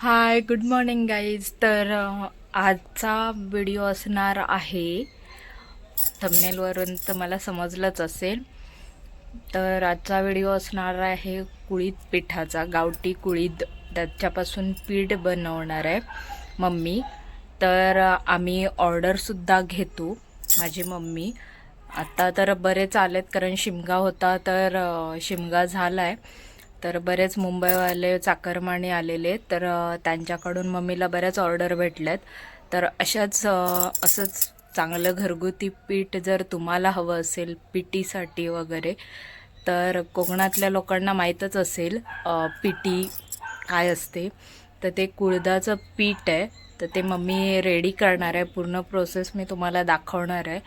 Hi good morning guys तर आजचा video असणार आहे. थंबनेलवरून तर मला समजलंच असेल. तर आजचा व्हिडिओ असणार आहे कुळीद पिठाचा गावठी कुळीद. त्याच्यापासून पीठ बनवणार आहे मम्मी. तर आम्ही ऑर्डरसुद्धा घेतो माझी मम्मी. आता तर बरेच आलेत कारण शिमगा होता तर शिमगा झाला आहे तर बरेच मुंबईवाले चाकरमानी आलेले तर त्यांच्याकडून मम्मीला बऱ्याच ऑर्डर भेटल्यात तर अशाच असंच चांगलं घरगुती पीठ जर तुम्हाला हवं असेल पिटीसाठी वगैरे तर कोकणातल्या लोकांना माहीतच असेल पिटी काय असते. तर ते कुळदाचं पीठ आहे. तर ते मम्मी रेडी करणार आहे. पूर्ण प्रोसेस मी तुम्हाला दाखवणार आहे.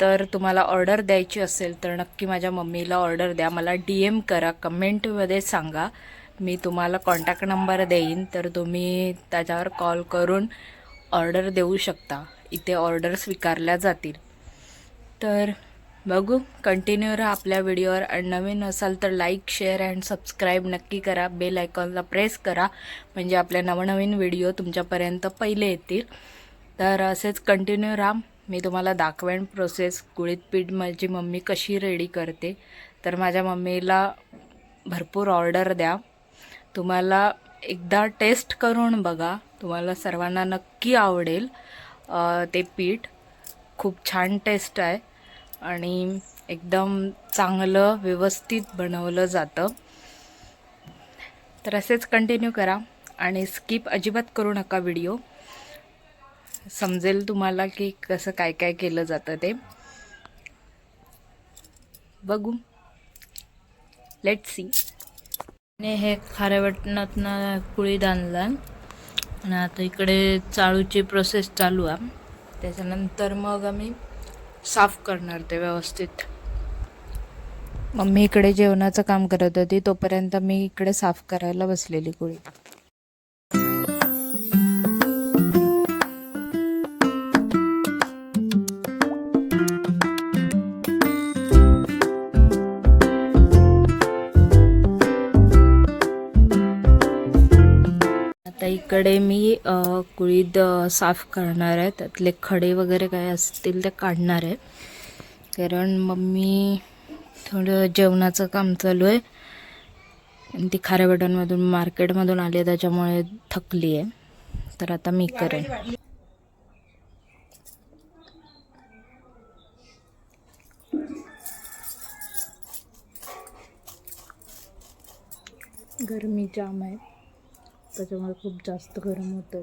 तर तुम्हाला ऑर्डर द्यायची असेल तर नक्की माझ्या मम्मीला ऑर्डर द्या. मला डी एम करा कमेंटमध्ये सांगा. मी तुम्हाला कॉन्टॅक्ट नंबर देईन तर तुम्ही त्याच्यावर कॉल करून ऑर्डर देऊ शकता. इथे ऑर्डर स्वीकारल्या जातील. तर बघू कंटिन्यू राहा आपल्या व्हिडिओवर. आणि नवीन असाल तर लाईक शेअर अँड सबस्क्राईब नक्की करा. बेल आयकॉनला प्रेस करा. म्हणजे आपले नवनवीन व्हिडिओ तुमच्यापर्यंत पहिले येतील. तर असेच कंटिन्यू राहा. मी तुम्हाला दाखवेन प्रोसेस गुळीत पीठ माझी मम्मी कशी रेडी करते. तर माझ्या मम्मीला भरपूर ऑर्डर द्या. तुम्हाला एकदा टेस्ट करून बघा. तुम्हाला सर्वांना नक्की आवडेल ते पीठ. खूप छान टेस्ट आहे. आणि एकदम चांगलं व्यवस्थित बनवलं जातं. तर असेच कंटिन्यू करा. आणि स्किप अजिबात करू नका व्हिडिओ समजेल तुम्हाला की कसं काय काय केलं जातं ते. बघू. लेट सी आणि हे खाऱ्या वाटणातनं कुळीद आणला आणि आता इकडे चाळूची प्रोसेस चालू आहे. त्याच्यानंतर मग आम्ही साफ करणार ते व्यवस्थित. मम्मी इकडे जेवणाचं काम करत होती तोपर्यंत मी इकडे साफ करायला बसलेली कुळी. आता इकडे मी कुळीद साफ करणार आहे. त्यातले खडे वगैरे काय असतील ते काढणार आहे. कारण मम्मी थोडं जेवणाचं काम चालू आहे. आणि ती खाऱ्यावाड्यांमधून मार्केटमधून आली आहे त्याच्यामुळे थकली आहे. तर आता मी करेन. गरमी जाम आहे. त्याच्यामुळे खूप जास्त गरम होतं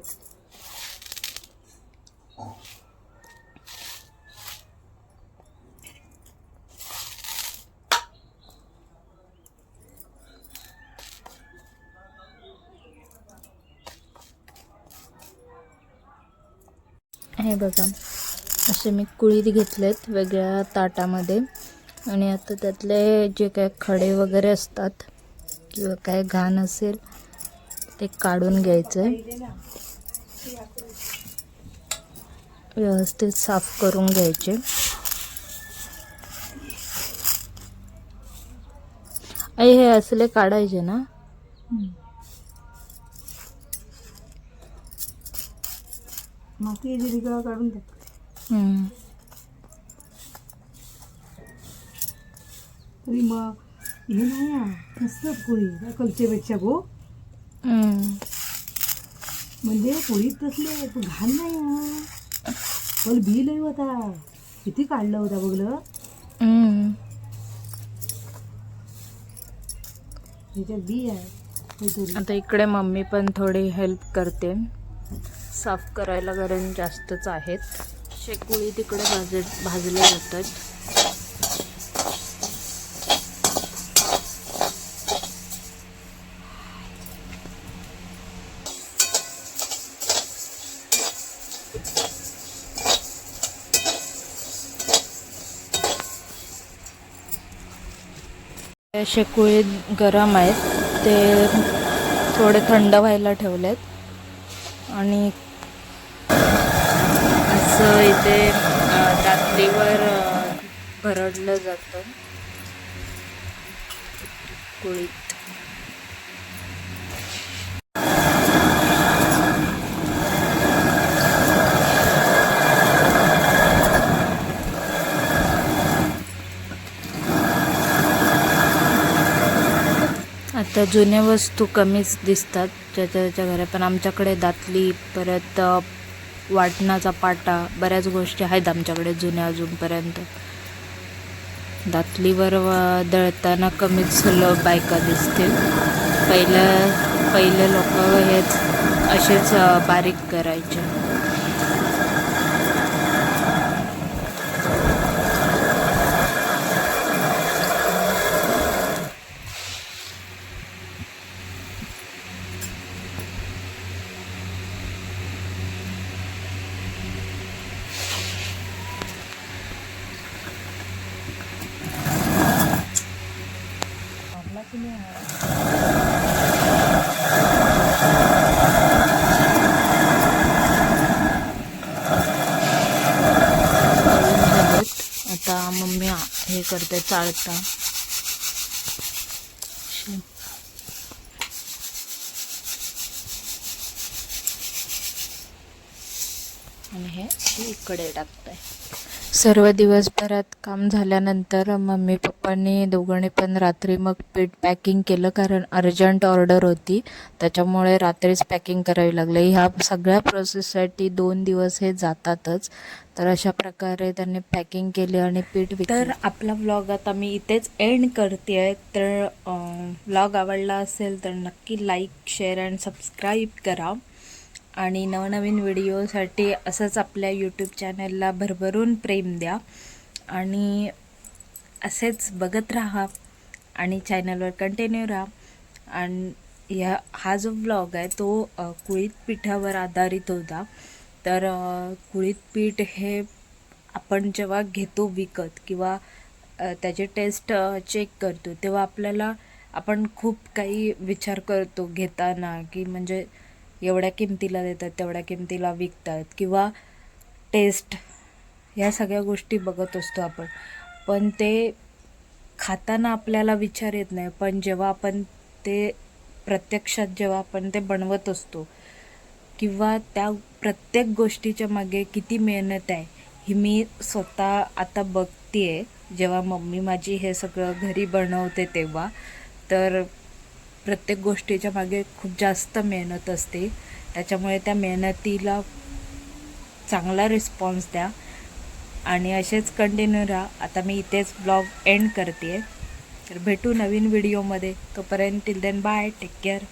हे बघा असे मी कुळीत घेतलेत वेगळ्या ताटामध्ये. आणि आता त्यातले जे काय खडे वगैरे असतात किंवा काय घाण असेल ते काढून घ्यायचं आहे व्यवस्थित साफ करून घ्यायचे. आई हे असले काढायचे ना? माती काढून. तरी मग हे नाही मस्त पोळी कलचेपेक्षा गो. म्हणजे पोळीत तसले पण घाण नाही हा पण बी लई होता किती काढलं होता बघलं. ह्याच्यात बी आहे आता इकडे मम्मी पण थोडी हेल्प करते. साफ करायला कारण जास्तच आहेत. शेकुळी तिकडे भाज भाजले जातात. शेकुळी गरम आहेत. ते थोडे थंड व्हायला ठेवलेत. आणि असं इथे रात्रीवर भरडलं जातं. कुळीत तर जुन्या वस्तू कमीच दिसतात ज्याच्या त्याच्या घरात पण आमच्याकडे दातली परत वाटणाचा पाटा बऱ्याच गोष्टी आहेत आमच्याकडे जुन्या अजूनपर्यंत. दातलीवर दळताना कमीच सुलभ बायका दिसतील. पहिलं पहिले लोक हेच असेच बारीक करायचे तळून झालेत आता मम्मी आ- हे करते चाळता. आणि हे इकडे टाकताय सर्व दिवसभरात काम झाल्यानंतर मम्मी पप्पांनी दोघांनी पण रात्री मग पीठ पॅकिंग केलं कारण अर्जंट ऑर्डर होती. त्याच्यामुळे रात्रीच पॅकिंग करावी लागले. ह्या सगळ्या प्रोसेससाठी दोन दिवस हे जातातच. तर अशा प्रकारे त्यांनी पॅकिंग केली आणि पीठ तर आपला व्लॉग आता मी इथेच एंड करते आहे तर व्लॉग आवडला असेल तर नक्की लाईक शेअर अँड सबस्क्राईब करा. आणि नवनवीन व्हिडिओसाठी असंच आपल्या यूट्यूब चॅनलला भरभरून प्रेम द्या. आणि असेच बघत राहा आणि चॅनलवर कंटिन्यू राहा. आणि ह्या हा जो ब्लॉग आहे तो कुळीत पिठावर आधारित होता. तर कुळीत पीठ हे आपण जेव्हा घेतो विकत किंवा त्याचे त्याची टेस्ट चेक करतो तेव्हा आपल्याला आपण खूप काही विचार करतो घेताना की म्हणजे एवढ्या किमतीला देतात तेवढ्या किमतीला विकतात किंवा टेस्ट ह्या सगळ्या गोष्टी बघत असतो आपण. पण ते खाताना आपल्याला विचार येत नाही. पण जेव्हा आपण ते प्रत्यक्षात जेव्हा आपण ते बनवत असतो किंवा त्या प्रत्येक गोष्टीच्या मागे किती मेहनत आहे ही मी स्वतः आता बघते आहे जेव्हा मम्मी माझी हे सगळं घरी बनवते तेव्हा तर प्रत्येक गोष्टीच्या मागे खूप जास्त मेहनत असते. त्याच्यामुळे त्या मेहनतीला चांगला रिस्पॉन्स द्या. आणि असेच कंटिन्यू राहा. आता मी इथेच ब्लॉग एंड करते तर भेटू नवीन व्हिडिओमध्ये तोपर्यंत till then bye take care